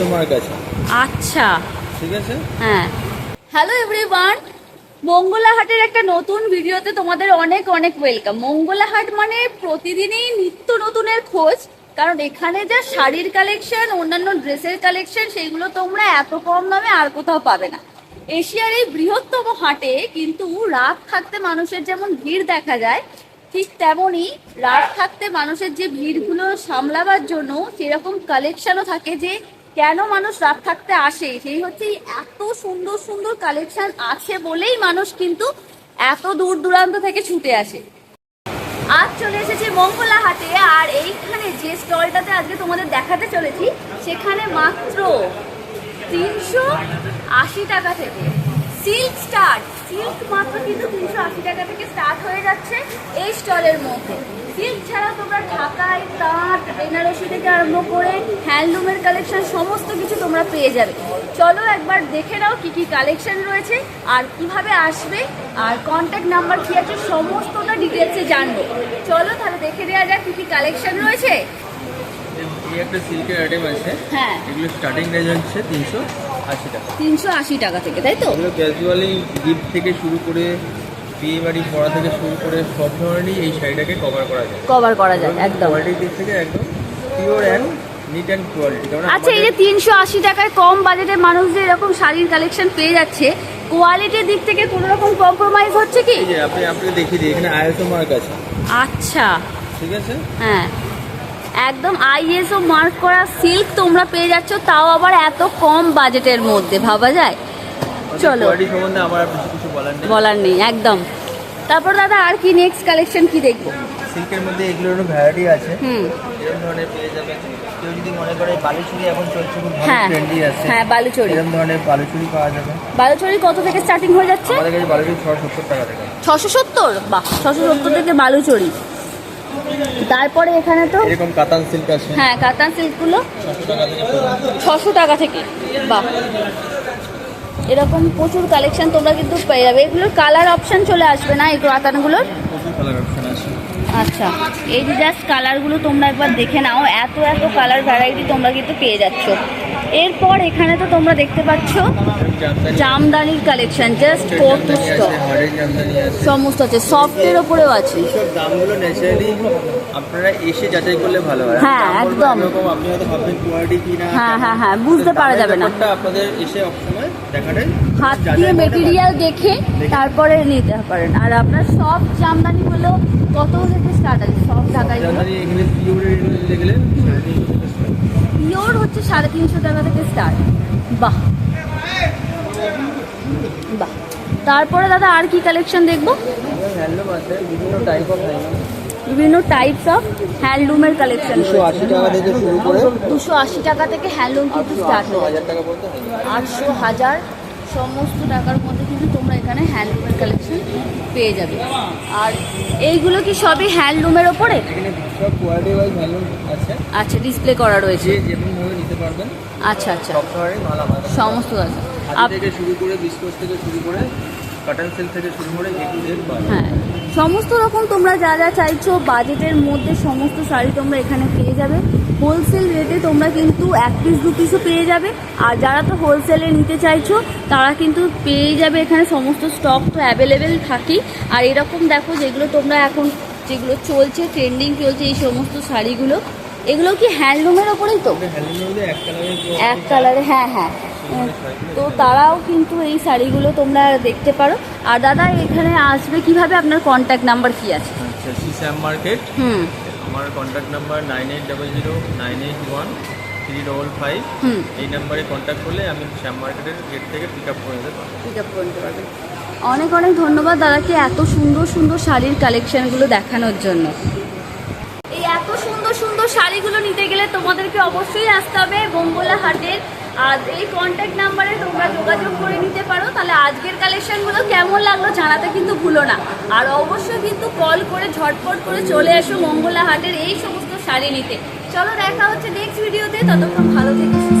তোমার কাছে আচ্ছা। ঠিক আছে? হ্যাঁ। হ্যালো এভরিওয়ান মঙ্গলাহাটের একটা নতুন ভিডিওতে তোমাদের অনেক অনেক ওয়েলকাম মঙ্গলাহাট মানে প্রতিদিনই নিত্য নতুনের খোঁজ কারণ এখানে যা শাড়ির কালেকশন অন্যান্য ড্রেসের কালেকশন সেগুলো তোমরা এত কম দামে আর কোথাও পাবে না। এশিয়ার এই বৃহত্তম হাটে কিন্তু রাত থাকতে মানুষের যেমন ভিড় দেখা যায় ঠিক তেমনই রাত থাকতে মানুষের যে ভিড়গুলো সামলাবার জন্য সেরকম কালেকশনও থাকে যে কেন মানুষ রাত থাকতে আসে? সেই হচ্ছে এত সুন্দর সুন্দর কালেকশন আছে বলেই মানুষ কিন্তু এত দূর দূরান্ত থেকে ছুটে আসে। আজ চলে এসেছি মঙ্গলা হাটে আর এইখানে যে স্টলটাতে আজকে তোমাদের দেখাতে চলেছি, সেখানে মাত্র তিনশো আশি টাকা থেকে। সিল্ক স্টার্ট সিল্ক মাত্র কিন্তু তিনশো আশি টাকা থেকে স্টার্ট হয়ে যাচ্ছে এই স্টলের মধ্যে। সিল্ক ছাড়া তোমরা ঢাকায় তাঁত বেনারসি থেকে আরম্ভ করে হ্যান্ডলুমের কালেকশন সমস্ত কিছু তোমরা পেয়ে যাবে। চলো একবার দেখে নাও কি কি কালেকশন রয়েছে আর কীভাবে আসবে আর কন্ট্যাক্ট নাম্বার কি আছে সমস্তটা ডিটেলসে জানব। চলো তাহলে দেখে দেওয়া যাক কি কি কালেকশন রয়েছে। একটা সিল্কের আইটেম আছে। হ্যাঁ। এগুলো স্টার্টিং রেঞ্জ হচ্ছে তিনশো আশি টাকা। তিনশো আশি টাকা থেকে তাই তো? ক্যাজুয়ালি গিফট থেকে শুরু করে বিয়ে বাড়ি পড়া থেকে শুরু করে সব ধরনেরই এই শাড়িটাকে কভার করা যায়। কভার করা যায় একদম। কোয়ালিটির দিক থেকে একদম pure and neat and quality আচ্ছা এই যে তিনশো আশি টাকায় কম বাজেটের মানুষ যে এরকম শাড়ির কালেকশন পেয়ে যাচ্ছে কোয়ালিটির দিক থেকে কোনো রকম কম্প্রোমাইজ হচ্ছে কি? এই যে আপনি আপনাকে দেখিয়ে দিই এখানে আইএসও মার্ক আছে। আচ্ছা। ঠিক আছে? হ্যাঁ। একদম আইএসও মার্ক করা সিল্ক তোমরা পেয়ে যাচ্ছ তাও আবার এত কম বাজেটের মধ্যে ভাবা যায়? চলো। বলার নেই। একদম। তারপর দাদা আর কি নেক্সট কালেকশন কি দেখব? সিল্কের মধ্যে এগুলোর ভ্যারাইটি আছে। হুম। এরকম ধরনের পেয়ে যাবেন কেউ যদি মনে করে বালুচুরি এখন চলছে খুব ভালো হ্যাঁ। ট্রেন্ডি আছে। হ্যাঁ বালুচরি। এরকম ধরনের বালুচুরি পাওয়া যাবে। বালুচরি কত থেকে স্টার্টিং হয়ে যাচ্ছে? আমাদের কাছে বালুচুরি ছশো সত্তর টাকা থেকে। ছশো সত্তর? বাহ ছশো সত্তর থেকে বালুচরি। তারপরে এখানে তো এরকম কাতান সিল্ক আছে। হ্যাঁ কাতান সিল্কগুলো ছশো টাকা থেকে শুরু। ছশো টাকা থেকে। বাহ। এরকম প্রচুর কালেকশন তোমরা কিন্তু পেয়ে যাবে। এগুলোর কালার অপশান চলে আসবে না এই কাতানগুলোর আছে। আচ্ছা এই যে জাস্ট কালারগুলো তোমরা একবার দেখে নাও এত এত কালার ভ্যারাইটি তোমরা কিন্তু পেয়ে যাচ্ছ। এরপর এখানে তো তোমরা দেখতে পাচ্ছ জামদানির কালেকশন জাস্ট কত স্টক সমস্ত আছে সফটের ওপরেও আছে। দামগুলো ন্যাচারালি আপনারা এসে যাচাই করলে ভালো হয়। হ্যাঁ, একদম। আপনি হয়তো ভাববেন কোয়ালিটি কি হ্যাঁ, হ্যাঁ, হ্যাঁ, বুঝতে পারা যাবে না। আপনাদের এসে হাত দিয়ে মেটেরিয়াল দেখে। তারপরে নিতে পারেন। আর আপনার সব জামদানিগুলো কত থেকে স্টার্ট আছে সব ঢাকায় জামদানি। পিওর হচ্ছে সাড়ে তিনশো টাকা থেকে স্টার্ট বাহ। বাহ। তারপরে দাদা আর কি কালেকশন দেখব? বিভিন্ন টাইপ অফ বিভিন্ন টাইপস অফ হ্যান্ডলুমের কালেকশন দুশো আশি টাকা থেকে শুরু করে দুশো আশি টাকা থেকে হ্যান্ডলুম কিন্তু স্টার্ট আটশো হাজার হয়ে সমস্ত টাকার মধ্যে কিন্তু তোমরা এখানে হ্যান্ডলুমের কালেকশন পেয়ে যাবে। আর এইগুলো কি সবই হ্যান্ডলুমের ওপরে? আচ্ছা ডিসপ্লে করা রয়েছে। আচ্ছা আচ্ছা। সমস্ত আছে। থেকে শুরু করে বিস্কুট থেকে শুরু করে কটন সিল্ক থেকে শুরু করে হ্যাঁ সমস্ত রকম তোমরা যা যা চাইছো বাজেটের মধ্যে সমস্ত শাড়ি তোমরা এখানে পেয়ে যাবে। হোলসেল রেটে তোমরা কিন্তু এক পিস দু পিসও পেয়ে যাবে। আর যারা তো হোলসেলে নিতে চাইছো তারা কিন্তু পেয়ে যাবে এখানে সমস্ত স্টক তো অ্যাভেলেবেল থাকি আর এরকম দেখো যেগুলো তোমরা এখন যেগুলো চলছে ট্রেন্ডিং চলছে এই সমস্ত শাড়িগুলো এগুলো কি হ্যান্ডলুমের ওপরেই তো? এক কালারে হ্যাঁ হ্যাঁ। তো তারাও কিন্তু এই শাড়িগুলো তোমরা দেখতে পারো। আর দাদা এখানে আসবে কীভাবে? আপনার কন্ট্যাক্ট নাম্বার কি আছে? আচ্ছা শ্যাম মার্কেট। হুম। আমার contact number nine eight double zero nine eight one three double five এই নাম্বারে কন্ট্যাক্ট করলে আমি শ্যাম মার্কেটের গেট থেকে পিক আপ করে পারব পিক আপ করে নিতে পারবেন অনেক অনেক ধন্যবাদ দাদাকে এত সুন্দর সুন্দর শাড়ির কালেকশনগুলো দেখানোর জন্য এই এত সুন্দর সুন্দর শাড়িগুলো নিতে গেলে তোমাদেরকে অবশ্যই আসতে হবে বঙ্গলা হাটের। আর এই কন্ট্যাক্ট নাম্বারে তোমরা যোগাযোগ করে নিতে পারো। তাহলে আজকের কালেকশানগুলো কেমন লাগল জানাতে কিন্তু ভুলো না। আর অবশ্যই কিন্তু কল করে ঝটপট করে চলে এসো মঙ্গলা হাটের এই সমস্ত শাড়ি নিতে। চলো দেখা হচ্ছে নেক্সট ভিডিওতে ততক্ষণ ভালো থেকো।